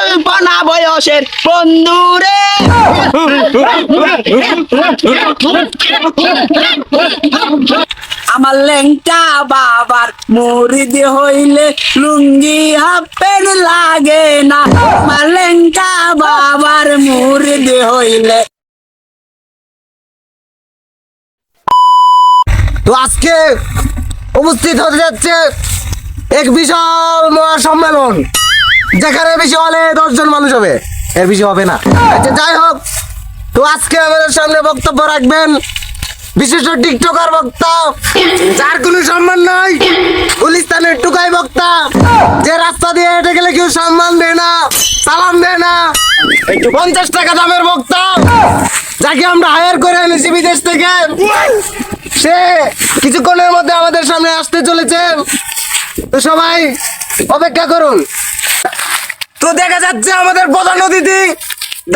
অল্পনা বয়সের বন্ধুরে আমার লেংটা বাবার মুরিদ হইলে লুঙ্গি হাফ প্যান্ট লাগে না। আমার লেংটা বাবার মুরিদ হইলে। তো আজকে উপস্থিত হতে যাচ্ছে এক বিশাল মহা সম্মেলন যেখানে বেশি হলে দশজন মানুষ হবে। এর বেশি হবে না। আচ্ছা যাই হোক, তো আজকে আমাদের সামনে বক্তব্য রাখবেন বিশিষ্ট টিকটকার বক্তা, যার কোনো সম্মান নাই, গুলিস্তানের টুকাই বক্তা, যে রাস্তা দিয়ে হেঁটে গেলে কেউ সম্মান দেয় না, সালাম দেয় না। পঞ্চাশ টাকা দামের বক্তা, যাকে আমরা হায়ার করে এনেছি বিদেশ থেকে, সে কিছুক্ষণের মধ্যে আমাদের সামনে আসতে চলেছে। তো সবাই অপেক্ষা করুন। তো দেখা যাচ্ছে আমাদের প্রধান অতিথি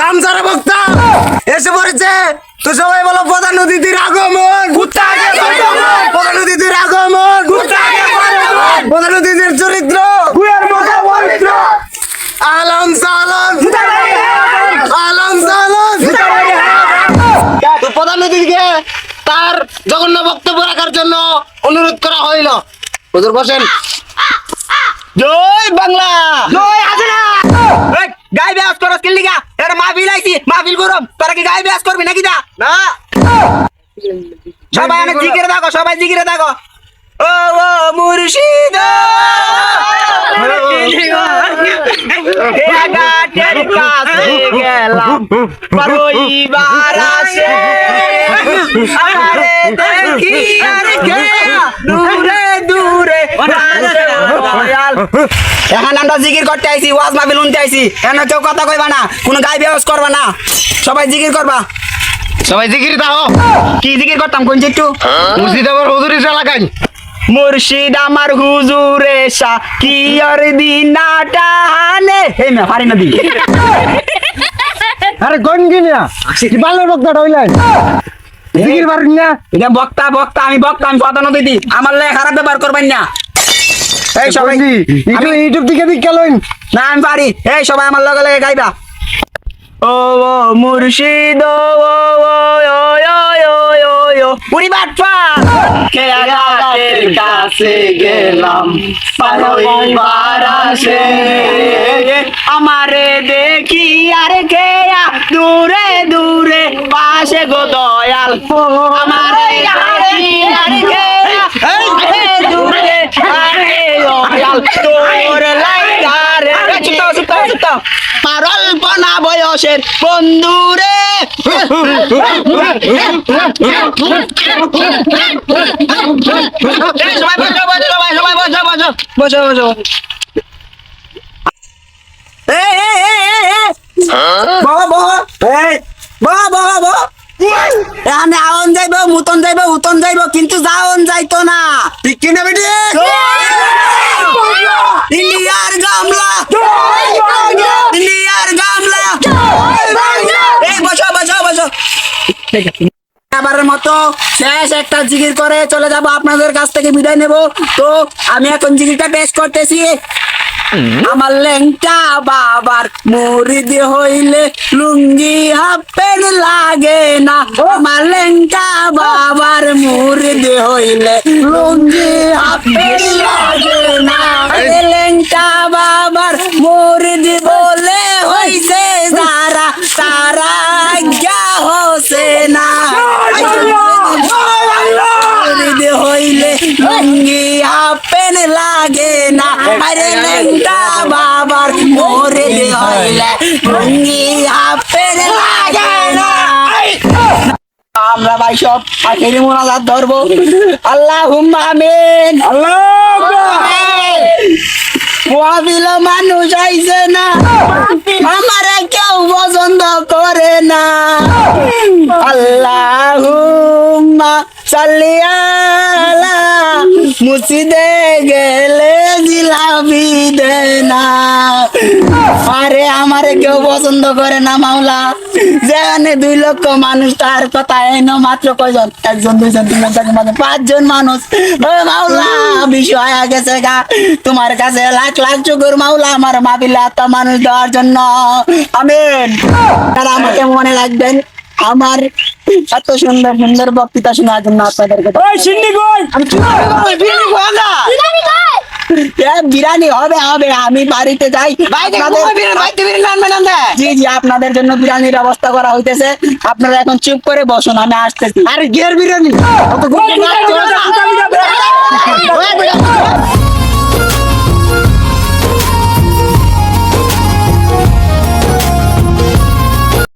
দাম ছাড়া বক্তা এসে পড়েছে। তো সবাই বলো প্রধান অতিথির আগমন। প্রধান অতিথির আগমন। প্রধান অতিথির চরিত্র। আলম সালম। আলম সালম। তো প্রধান অতিথিকে তার জঘন্য বক্তব্য রাখার জন্য অনুরোধ করা হইল। হুজুর বসেন। জয় বাংলা। জয় হাজরা। এই, গাই ব্যাস করস কেন লিগা এটা মাহফিল আইছি মাহফিল গরম। তোরা কি গাই ব্যাস করবি নাকি দা? না। সবাই অনেক জিকিরে থাকো সবাই জিকিরে থাকো ও ও মুর্শিদ। ঘাটের কাছে গেলাম আসে আরে দেখি কে। এখন আমরা জিকির করতে আইছি ওয়াজ মাহফিল উনতে আইছি। এখন কেউ কথা কইবা না কোনো গাই ব্যবহার করবা না। সবাই জিকির করবা। সবাই জিকির দাও। কি জিকির করতাম কোন একটু মুর্শিদাবাদ হুজুর মুর্শিদ আমার হুজুরে কি আর দিনা টানে হে মে পারি না দি আরে কিনা কি ভালো বক্তাটা হইলেন? জিকির পারেন এটা বক্তা বক্তা আমি বক্তা আমি প্রধান অতিথি আমার লে খারাপ ব্যবহার করবেন না। এই সবাই আমি ইউটিউব থেকে দিক লইন না আমি পারি এই সবাই আমার লগে লগে গাইবা। ও ও মুর্শিদ ও ও ও ও ও ও ও পুরি বাটপা কে আগাতের কাছে গেলাম পারই বারাসে আমারে দেখি আর কেয়া দূরে দূরে পাশে গো দয়াল। ও তোর লাইটার চুপতাও চুপতাও চুপতাও আমার অল্প না বয়সের বন্ধু রে। সবাই বসো বসো সবাই সবাই বসো বসো বসো বসো। যাইব মুতন যাইব উতন যাইব কিন্তু যাওন যাইতো না। ঠিক বেটি। এবারের মতো শেষ একটা জিকির করে চলে যাব আপনাদের কাছ থেকে বিদায় নেব। তো আমি এখন জিকিরটা পেশ করতেছি। আমার লেংটা বাবার মুরিদ হইলে লুঙ্গি হাফ প্যান্ট লাগে না। আমার লেংটা বাবার মুরিদ হইলে লুঙ্গি হাফ প্যান্ট লাগে না। লেংটা বাবার মুরিদ বলে হইছে যারা তারা আজ্ঞা হসে না মুরিদ হইলে লুঙ্গি হাফ প্যান্ট লাগে না আরে লেংটা বাবার মুরিদ হইলে লুঙ্গি লাগে না আমরা ভাই সব আখেরি মোনাজাত ধরবো আল্লাহ আমিন আল্লাহ মহাবিল মানুষ আইছে না আমার কেউ পছন্দ করে না আল্লাহ সাল্লি আলা মুসিদে গেলে জিলাপি দে না। আরে আমারে কেউ পছন্দ করে না মাওলা। যেখানে দুই লক্ষ মানুষ, তার কথা এনো মাত্র কয়জন? একজন, দুইজন, তিনজন, চারজন, পাঁচজন মানুষ। ও মাওলা, বিষয় হয়ে গেছে গা। তোমার কাছে লাখ লাখ চুকুর মাওলা, আমার মাবিলা এত মানুষ দেওয়ার জন্য। আমিন। তারা আমাকে মনে রাখবেন, আমার এত সুন্দর সুন্দর বক্তৃতা শোনার জন্য আপনাদেরকে ওই সিন্নি কই আমি বিরিয়ানি না। হবে হবে আমি বাড়িতে যাই। জি জি আপনাদের জন্য বিরিয়ানির অবস্থা করা হইতেছে। আপনারা এখন চুপ করে বসুন আমি আসতেছি। আরে গিয়ার বিরিয়ানি।